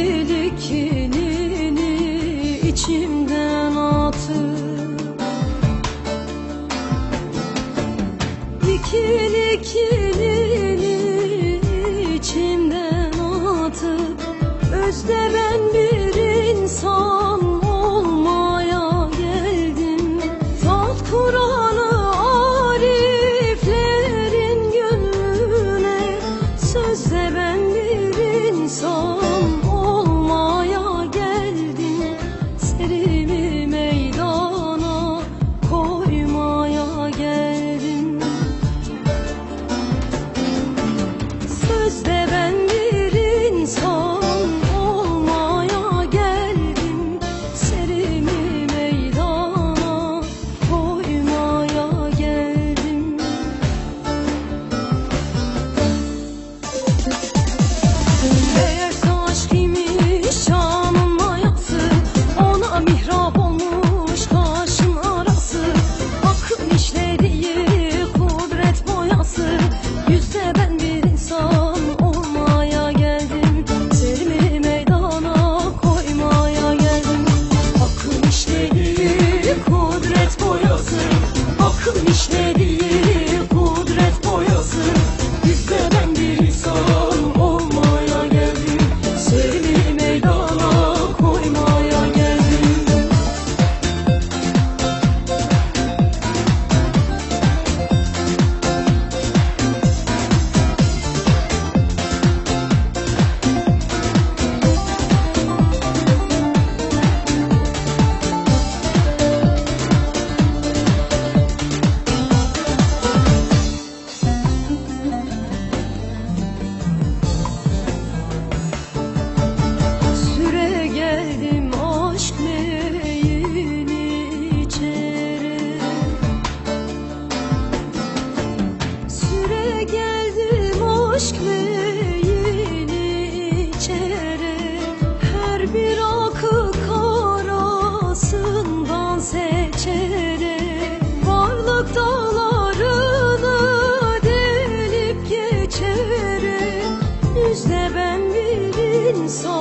Deli içimden atıp Dikili içimden atıp Özde ben bir insan boyası Yüzde ben bir insan olmaya geldim. Serimi meydana koymaya geldim. Akıl işlediği kudret boyası. Akıl işlediği aşk neyin içeri her bir akı karasından seçeri varlık dağlarını delip geçeri yüzde ben bir insan.